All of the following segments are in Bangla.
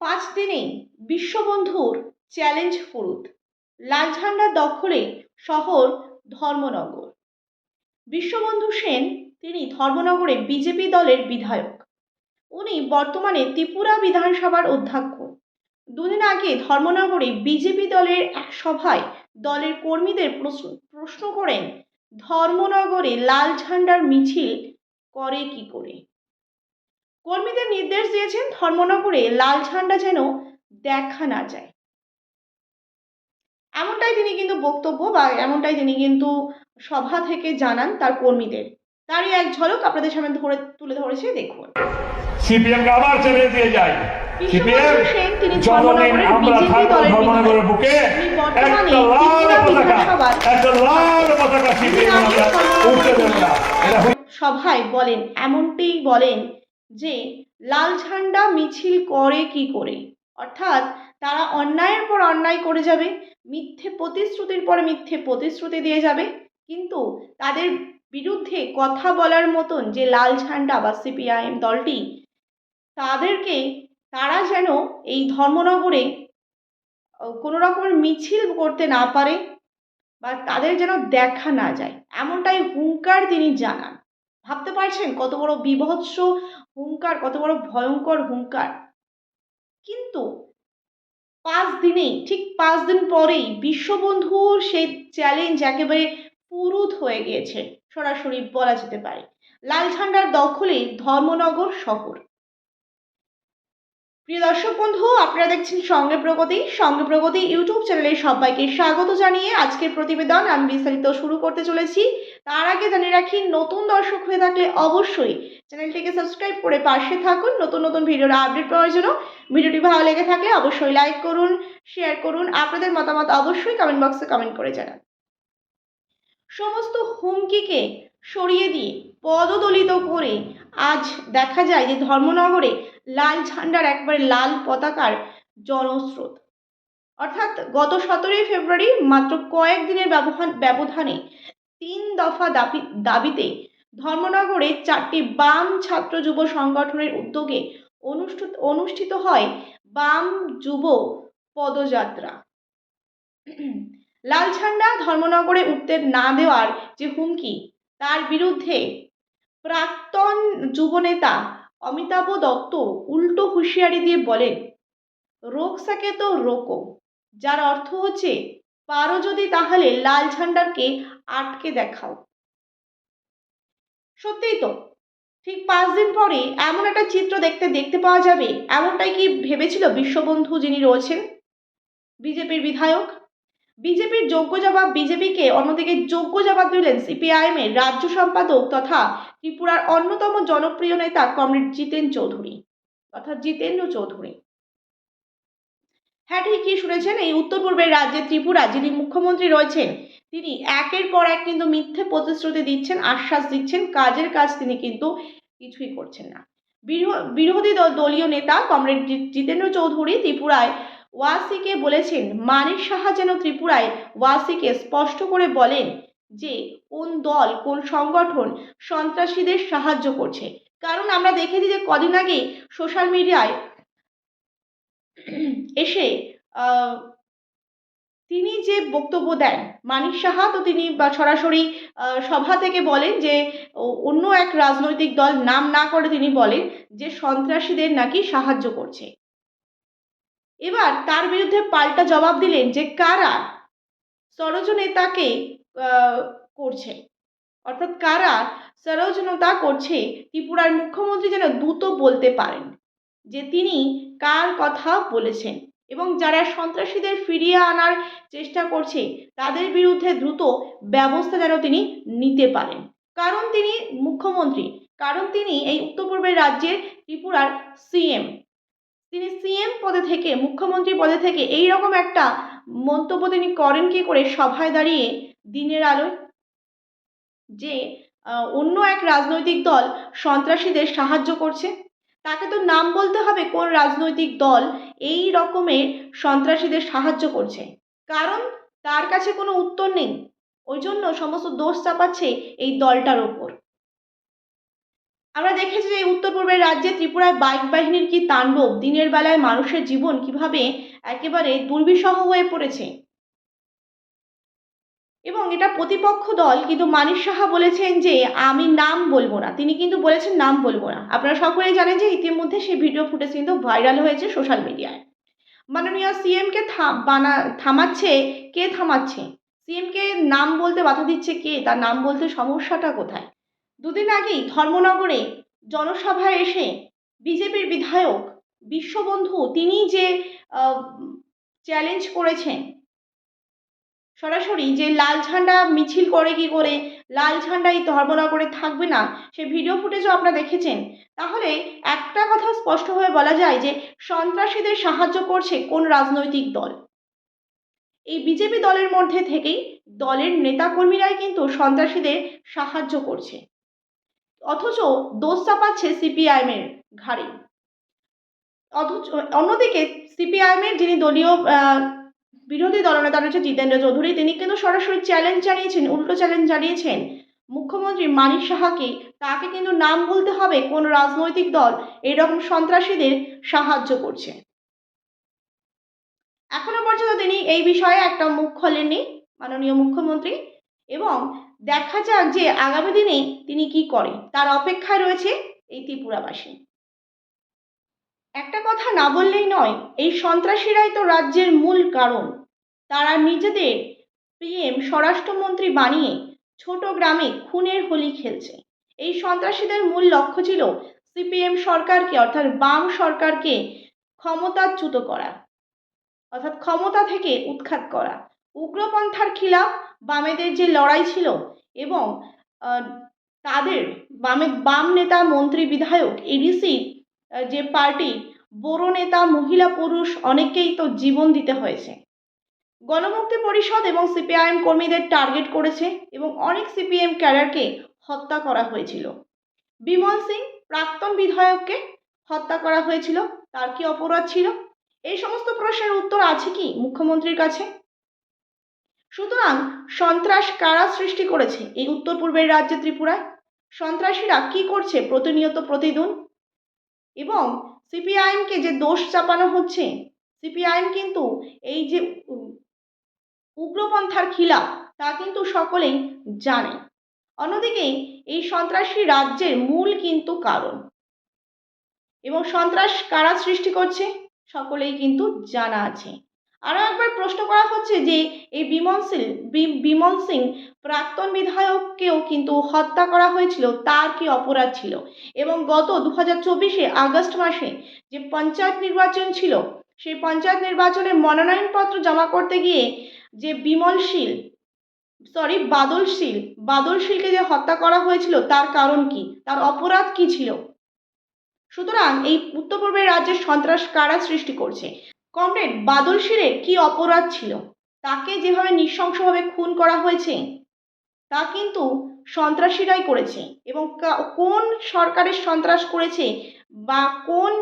পাঁচ দিনেই বিশ্ববন্ধুর চ্যালেঞ্জ ফুরুত। লাল ঝান্ডা দখলে শহর ধর্মনগর। বিশ্ববন্ধু সেন তিনি ধর্মনগরে বিজেপি দলের বিধায়ক। উনি বর্তমানে ত্রিপুরা বিধানসভার অধ্যক্ষ। দুদিন আগে ধর্মনগরে বিজেপি দলের এক সভায় দলের কর্মীদের প্রশ্ন করেন, ধর্মনগরে লাল ঝান্ডার মিছিল করে কি করে? কর্মীদের নির্দেশ দিয়েছেন ধর্মনগরে লাল ঝান্ডা যেন দেখা না যায়। এমনটাই তিনি কিন্তু বক্তব্য বা এমনটাই তিনি কিন্তু সভা থেকে জানান তার কর্মীদের। তারই এক ঝলক আপনাদের সামনে ধরে তুলে ধরেছে দেখুন। সিপিএম কে আবার ছেড়ে দিয়ে যায়। সিপিএম তিনি ধর্মনগরের বিজেপি দলের ধর্মনগরের বুকে একটা লাল পতাকা একটা লাল পতাকা সিপিএম সভায় বলেন এমনটাই বলেন যে লাল ঝান্ডা মিছিল করে কি করে? অর্থাৎ তারা অন্যায়ের পর অন্যায় করে যাবে, মিথ্যে প্রতিশ্রুতির পর মিথ্যে প্রতিশ্রুতি দিয়ে যাবে। কিন্তু তাদের বিরুদ্ধে কথা বলার মতন যে লাল ঝান্ডা বা সিপিআইএম দলটি, তাদেরকে তারা যেন এই ধর্মনগরে কোনো রকমের মিছিল করতে না পারে বা তাদের যেন দেখা না যায়। এমনটাই হুঙ্কার তিনি জানান। ভাবতে পারছেন কত বড় বিভৎস হুঙ্কার কত বড় ভয়ঙ্কর হুঙ্কার কিন্তু পাঁচ দিনেই, ঠিক পাঁচ দিন পরেই বিশ্ববন্ধুর সেই চ্যালেঞ্জ একেবারে পুরুত হয়ে গিয়েছে। সরাসরি বলা যেতে পারে। লাল ঝান্ডার দখলে ধর্মনগর শহর। প্রিয় দর্শক বন্ধু, আপনারা দেখছেন সঙ্গে প্রগতি। সঙ্গে প্রগতি ইউটিউব চ্যানেলে সবাইকে স্বাগত জানিয়ে আজকের প্রতিবেদন আমি বিস্তারিত শুরু করতে চলেছি। তার আগে জানিয়ে রাখি, নতুন দর্শক হয়ে থাকলে অবশ্যই চ্যানেলটিকে সাবস্ক্রাইব করে পাশে থাকুন। নতুন নতুন ভিডিওর আপডেট পাওয়ার জন্য ভিডিওটি ভালো লেগে থাকলে অবশ্যই লাইক করুন, শেয়ার করুন। আপনাদের মতামত অবশ্যই কমেন্ট বক্সে কমেন্ট করে জানান। সমস্ত হুমকিকে সরিয়ে দিয়ে পদদলিত করে আজ দেখা যায় যে ধর্মনগরে লাল ঝান্ডার একবারে লাল পতাকার জনস্রোত। অর্থাৎ গত সতেরোই ফেব্রুয়ারি মাত্র কয়েকদিনের ব্যবহার ব্যবধানে তিন দফা দাবি দাবিতে ধর্মনগরে চারটি বাম ছাত্র যুব সংগঠনের উদ্যোগে অনুষ্ঠিত অনুষ্ঠিত হয় বাম যুব পদযাত্রা। লাল ঝান্ডা ধর্মনগরে উঠতে না দেওয়ার যে হুমকি, তার বিরুদ্ধে প্রাক্তন যুবনেতা অমিতাভ দত্ত উল্টো হুঁশিয়ারি দিয়ে বলেন রোকসাকে তো রোকো। যার অর্থ হচ্ছে, পারো যদি তাহলে লাল ঝান্ডারকে আটকে দেখাও। সত্যিই তো, ঠিক পাঁচ দিন পরে এমন একটা চিত্র দেখতে দেখতে পাওয়া যাবে, এমনটাই কি ভেবেছিল বিশ্ববন্ধু যিনি রয়েছেন? বিজেপির বিধায়ক? বিজেপির যোগ্য জবাব বিজেপিকে, অন্যদিকে যোগ্য জবাব দিলেন সিপিআইএম এর রাজ্য সম্পাদক তথা ত্রিপুরার অন্যতম জনপ্রিয় নেতা কমরেড জিতেন চৌধুরী অর্থাৎ জিতেন্দ্র চৌধুরী। হ্যাঁ ঠিকই শুনেছেন, এই উত্তর পূর্বের রাজ্যে ত্রিপুরা, যিনি মুখ্যমন্ত্রী রয়েছেন, তিনি একের পর এক কিন্তু মিথ্যে প্রতিশ্রুতি দিচ্ছেন, আশ্বাস দিচ্ছেন, কাজের কাজ তিনি কিন্তু কিছুই করছেন না। বিরো- বিরোধী দল দলীয় নেতা কমরেড জিতেন্দ্র চৌধুরী ত্রিপুরায় ওয়াসিকে বলেছেন, মানিক সাহা যেন ত্রিপুরায় ওয়াসিকে স্পষ্ট করে বলেন যে কোন দল, কোন সংগঠন সন্ত্রাসীদের সাহায্য করছে। কারণ আমরা দেখেছি যে কদিন আগে সোশ্যাল মিডিয়ায় এসে তিনি যে বক্তব্য দেন, মানিক সাহা তো তিনি সরাসরি সভা থেকে বলেন যে অন্য এক রাজনৈতিক দল নাম না করে তিনি বলেন যে সন্ত্রাসীদের নাকি সাহায্য করছে। এবার তার বিরুদ্ধে পাল্টা জবাব দিলেন যে কারা? সরোজ নেতাকে আহ, করছে। অর্থাৎ কারা? সরোজনতা করছে ত্রিপুরার মুখ্যমন্ত্রী যেন দ্রুত বলতে পারেন যে তিনি কার কথা বলেছেন এবং যারা সন্ত্রাসীদের ফিরিয়ে আনার চেষ্টা করছে তাদের বিরুদ্ধে দ্রুত ব্যবস্থা যেন তিনি নিতে পারেন। কারণ তিনি মুখ্যমন্ত্রী কারণ তিনি এই উত্তর পূর্বের রাজ্যের ত্রিপুরার সিএম। পদে থেকে, মুখ্যমন্ত্রী পদে থেকে এই রকম একটা মন্তব্য তিনি করেন কি করে সভায় দাঁড়িয়ে দিনের আলোয়? যে অন্য এক রাজনৈতিক দল সন্ত্রাসীদের সাহায্য করছে। তাকে তো নাম বলতে হবে কোন রাজনৈতিক দল এই রকমের সন্ত্রাসীদের সাহায্য করছে। কারণ তার কাছে কোনো উত্তর নেই। ওই জন্য সমস্ত দোষ চাপাচ্ছে এই দলটার ওপর। আমরা দেখেছি যে উত্তর পূর্বের রাজ্যে ত্রিপুরায় বাইক বাহিনীর কি তাণ্ডব? দিনের বেলায় মানুষের জীবন কীভাবে একেবারে দুর্বিষহ হয়ে পড়েছে? এবং এটা প্রতিপক্ষ দল কিন্তু মানিক সাহা বলেছেন যে, আমি নাম বলব না। তিনি কিন্তু বলেছেন নাম বলব না। আপনারা সকলেই জানেন যে ইতিমধ্যে সেই ভিডিও ফুটেজ কিন্তু ভাইরাল হয়েছে সোশ্যাল মিডিয়ায়। মাননীয় সিএমকে বানা, থামাচ্ছে কে থামাচ্ছে? সিএমকে নাম বলতে বাধা দিচ্ছে কে? তার নাম বলতে সমস্যাটা কোথায়? দুদিন আগেই ধর্মনগরে জনসভায় এসে বিজেপির বিধায়ক বিশ্ববন্ধু তিনি যে চ্যালেঞ্জ করেছেন। সরাসরি যে লাল ঝান্ডা মিছিল করে কি করে, লাল ঝান্ডা এই ধর্মনগরে থাকবে না, সে ভিডিও ফুটেজও আপনারা দেখেছেন। তাহলে একটা কথা স্পষ্টভাবে বলা যায় যে, সন্ত্রাসীদের সাহায্য করছে কোন রাজনৈতিক দল? এই বিজেপি দলের মধ্যে থেকেই দলের নেতাকর্মীরাই কিন্তু সন্ত্রাসীদের সাহায্য করছে। অথচ দোষ চাপাচ্ছে সিপিআইএমের ঘাড়ে। অথচ, অন্যদিকে সিপিআইএমের যিনি দলীয় বিরোধী দলনেতা রয়েছে জিতেন্দ্র চৌধুরী, তিনি কিন্তু সরাসরি চ্যালেঞ্জ জানিয়েছেন, উল্টো চ্যালেঞ্জ জানিয়েছেন। মুখ্যমন্ত্রী মানিক সাহাকে, তাকে কিন্তু নাম বলতে হবে কোন রাজনৈতিক দল, এরকম সন্ত্রাসীদের সাহায্য করছে। এখনও পর্যন্ত তিনি এই বিষয়ে একটা মুখ খোলেননি মাননীয় মুখ্যমন্ত্রী এবং দেখা যাক যে আগামী দিনে তিনি কি করে তার অপেক্ষায় রয়েছে এই ত্রিপুরাবাসী। একটা কথা না বললেই নয়, এই সন্ত্রাসীরাই তো রাজ্যের মূল কারণ। তারা নিজেদের পিএম, স্বরাষ্ট্রমন্ত্রী বানিয়ে ছোট গ্রামে খুনের হোলি খেলছে। এই সন্ত্রাসীদের মূল লক্ষ্য ছিল সিপিএম সরকারকে, অর্থাৎ বাম সরকারকে ক্ষমতাচ্যুত করা, অর্থাৎ ক্ষমতা থেকে উৎখাত করা। উগ্রপন্থার খিলাফ বামেদের যে লড়াই ছিল এবং তাদের বামে, বাম নেতা মন্ত্রী বিধায়ক এডিসি যে পার্টি বড় নেতা মহিলা পুরুষ অনেককেই তো জীবন দিতে হয়েছে। গণমুক্তি পরিষদ এবং সিপিআইএম কর্মীদের টার্গেট করেছে এবং অনেক সিপিএম ক্যাডারকে হত্যা করা হয়েছিল। বিমল সিং, প্রাক্তন বিধায়ককে হত্যা করা হয়েছিল, তার কি অপরাধ ছিল? এই সমস্ত প্রশ্নের উত্তর আছে কি মুখ্যমন্ত্রীর কাছে? সুতরাং সন্ত্রাস কারা সৃষ্টি করেছে? এই উত্তর পূর্বের রাজ্যে ত্রিপুরায়। সন্ত্রাসীরা কি করছে? প্রতিনিয়ত প্রতিদিন। এবং সিপিআইএমকে যে দোষ চাপানো হচ্ছে, সিপিআইএম কিন্তু এই যে উগ্রপন্থার খিলাফ, তা কিন্তু সকলেই জানে। অন্যদিকে এই সন্ত্রাসী রাজ্যের মূল কিন্তু কারণ। এবং সন্ত্রাস কারা সৃষ্টি করছে, সকলেই কিন্তু জানা আছে। আরও একবার প্রশ্ন করা হচ্ছে যে এই বিমল সিং বিমল সিং প্রাক্তন বিধায়ককেও কিন্তু হত্যা করা হয়েছিল, তার কি অপরাধ ছিল? এবং গত দু হাজার চব্বিশে আগস্ট মাসে যে পঞ্চায়েত নির্বাচন ছিল, সেই পঞ্চায়েত নির্বাচনে মনোনয়নপত্র জমা করতে গিয়ে যে বিমল শীল সরি বাদল শীল, বাদল শীলকে যে হত্যা করা হয়েছিল, তার কারণ কি? তার অপরাধ কি ছিল? সুতরাং এই উত্তর পূর্বের রাজ্যের সন্ত্রাস কারা সৃষ্টি করছে? কমরেড, বাদল শীলের কি অপরাধ ছিল? তাকে যেভাবে নৃশংসভাবে খুন করা হয়েছে, তা কিন্তু সন্ত্রাসীরাই করেছে এবং কোন সরকারের সন্ত্রাস করেছে বা কোন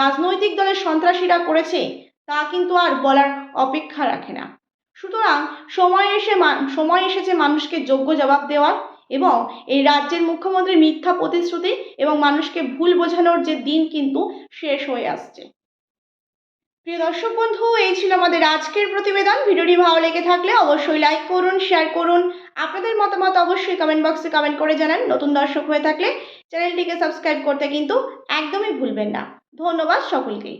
রাজনৈতিক দলের সন্ত্রাসীরা করেছে, তা কিন্তু আর বলার অপেক্ষা রাখে না। সুতরাং সময় এসে সময় এসেছে মানুষকে যোগ্য জবাব দেওয়ার এবং এই রাজ্যের মুখ্যমন্ত্রীর মিথ্যা প্রতিশ্রুতি এবং মানুষকে ভুল বোঝানোর যে দিন কিন্তু শেষ হয়ে আসছে। প্রিয় দর্শক বন্ধু, এই ছিল আমাদের আজকের প্রতিবেদন। ভিডিওটি ভালো লেগে থাকলে অবশ্যই লাইক করুন শেয়ার করুন। আপনাদের মতামত অবশ্যই কমেন্ট বক্সে কমেন্ট করে জানান। নতুন দর্শক হয়ে থাকলে চ্যানেলটিকে সাবস্ক্রাইব করতে কিন্তু একদমই ভুলবেন না। ধন্যবাদ সকলকেই।